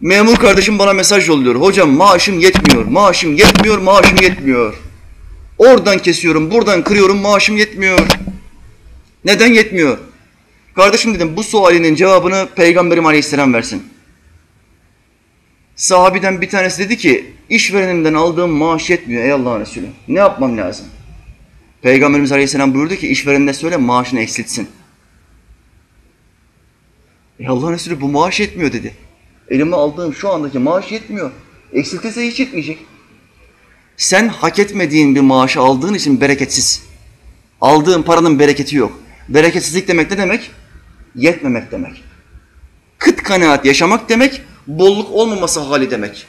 Memur kardeşim bana mesaj yolluyor. Hocam maaşım yetmiyor, maaşım yetmiyor, maaşım yetmiyor. Oradan kesiyorum, buradan kırıyorum, maaşım yetmiyor. Neden yetmiyor? Kardeşim dedim bu sualinin cevabını Peygamberim Aleyhisselam versin. Sahabiden bir tanesi dedi ki işverenimden aldığım maaş yetmiyor ey Allah'ın Resulü. Ne yapmam lazım? Peygamberimiz Aleyhisselam buyurdu ki işverenine söyle maaşını eksiltsin. Ey Allah'ın Resulü bu maaş yetmiyor dedi. Elime aldığım şu andaki maaş yetmiyor. Eksiltirse hiç yetmeyecek. Sen hak etmediğin bir maaşı aldığın için bereketsiz. Aldığın paranın bereketi yok. Bereketsizlik demek ne demek? Yetmemek demek. Kıt kanaat yaşamak demek, bolluk olmaması hali demek.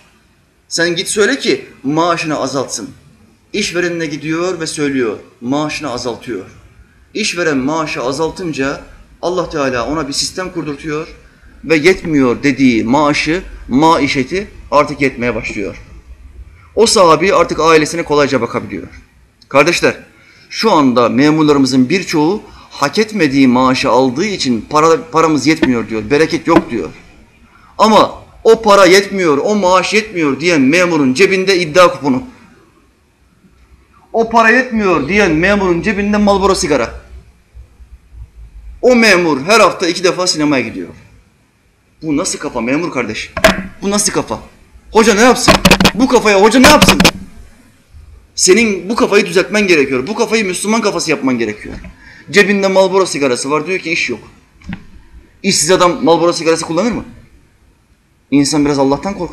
Sen git söyle ki maaşını azaltsın. İşverenine gidiyor ve söylüyor, maaşını azaltıyor. İşveren maaşı azaltınca Allah Teala ona bir sistem kurdurtuyor ve yetmiyor dediği maaşı, maişeti artık yetmeye başlıyor. O sahabi artık ailesine kolayca bakabiliyor. Kardeşler, şu anda memurlarımızın birçoğu hak etmediği maaşı aldığı için para, paramız yetmiyor diyor, bereket yok diyor. Ama o para yetmiyor, o maaş yetmiyor diyen memurun cebinde iddia kuponu. O para yetmiyor diyen memurun cebinde Marlboro sigara. O memur her hafta iki defa sinemaya gidiyor. Bu nasıl kafa memur kardeş? Bu nasıl kafa? Hoca ne yapsın? Bu kafaya hoca ne yapsın? Senin bu kafayı düzeltmen gerekiyor. Bu kafayı Müslüman kafası yapman gerekiyor. Cebinde Marlboro sigarası var diyor ki iş yok. İşsiz adam Marlboro sigarası kullanır mı? İnsan biraz Allah'tan korkar.